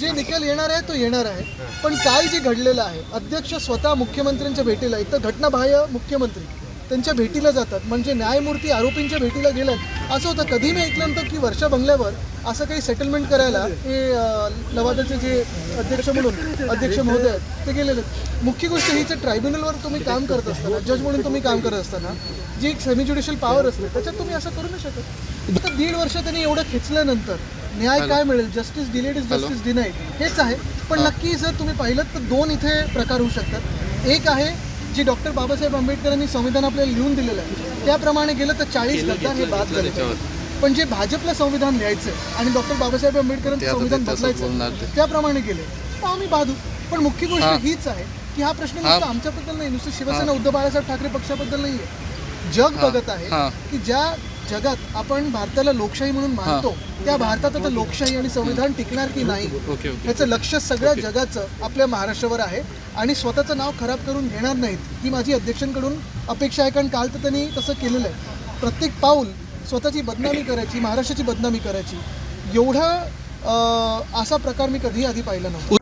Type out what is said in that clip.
जे निकाल येणार आहे तो येणार आहे. पण काल जे घडलेलं आहे अध्यक्ष स्वतः मुख्यमंत्र्यांच्या भेटीला एक तर घटनाबाह्य मुख्यमंत्री त्यांच्या भेटीला जातात. म्हणजे न्यायमूर्ती आरोपींच्या भेटीला गेल्यात. असं होतं कधी मी ऐकलं नव्हतं की वर्षा बंगल्यावर असं काही सेटलमेंट करायला हे लवादाचे जे अध्यक्ष म्हणून अध्यक्ष महोदय आहेत, ते गेलेले. मुख्य गोष्ट हीच ट्रायब्युनलवर तुम्ही काम करत असताना जज म्हणून तुम्ही काम करत असताना जी एक सेमी ज्युडिशियल पॉवर असते त्याच्यात तुम्ही असं करू नाही शकत. दीड वर्ष त्यांनी एवढं खेचल्यानंतर न्याय काय मिळेल? Justice delayed is justice denied हेच आहे. पण नक्की जर तुम्ही पाहिलं तर दोन इथे प्रकार होऊ शकतात. एक आहे जी डॉक्टर बाबासाहेब आंबेडकरांनी संविधान आपल्याला लिहून दिलेलं आहे. त्याप्रमाणे गेलं तर चाळीस गद्दार हे बाद झाले. पण जे भाजपला संविधान लिहायचं आणि डॉक्टर बाबासाहेब आंबेडकरांचं संविधान बदलायचं त्याप्रमाणे गेले. तर आम्ही बाधू. पण मुख्य गोष्ट हीच आहे की हा प्रश्न नुसता आमच्याबद्दल नाही नुसतं शिवसेना उद्धव बाळासाहेब ठाकरे पक्षाबद्दल नाही आहे जग बघत आहे की ज्या जगात आपण भारताला लोकशाही म्हणून मानतो त्या भारतात आता लोकशाही आणि संविधान टिकणार की नाही ह्याचं लक्ष सगळ्या जगाचं आपल्या महाराष्ट्रावर आहे. आणि स्वतःचं नाव खराब करून घेणार नाहीत ही माझी अध्यक्षांकडून अपेक्षा आहे. कारण काल तर त्यांनी तसं केलेलं आहे. प्रत्येक पाऊल स्वतःची बदनामी करायची महाराष्ट्राची बदनामी करायची. एवढा असा प्रकार मी कधीही आधी पाहिला नव्हता.